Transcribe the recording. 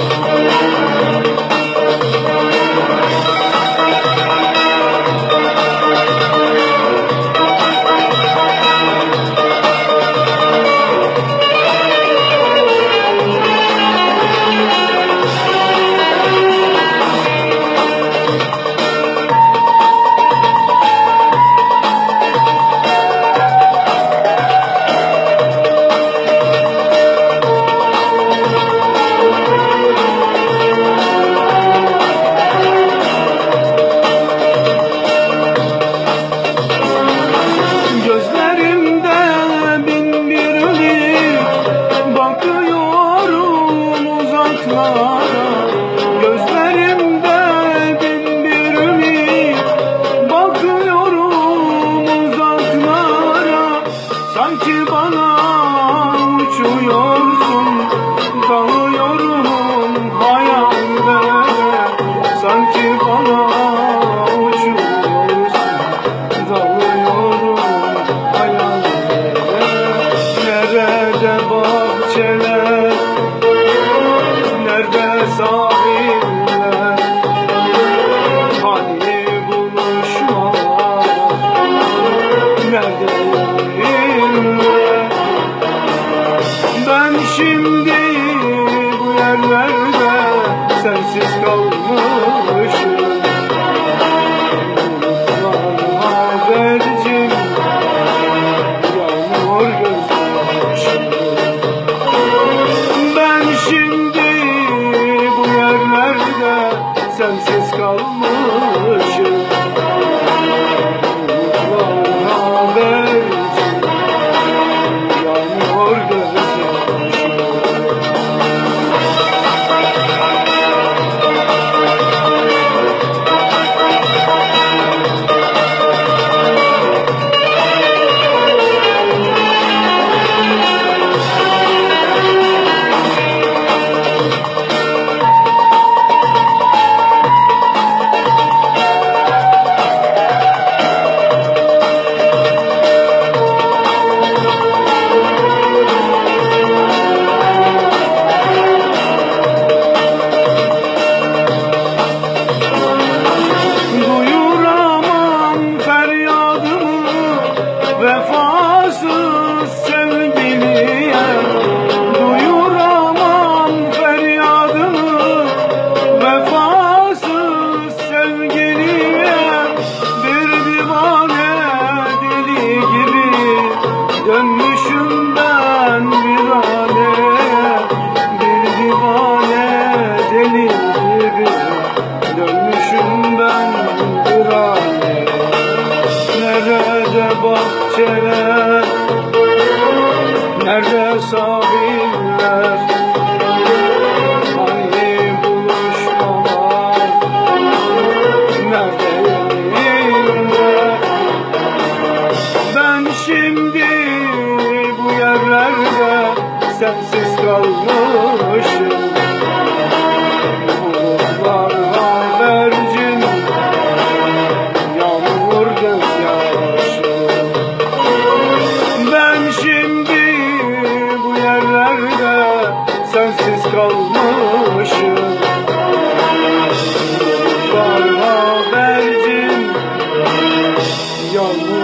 Thank you. Görüyorum hayalimde sanki bana uçuyorsun Dalıyorum hayalimde nerede bahçeler? Nerede sağ sensiz kalmışım. Bulutlar habercin Yağmur gözyaşım Ben şimdi bu yerlerde Sensiz kalmışım. Bulutlar habercin Yağmur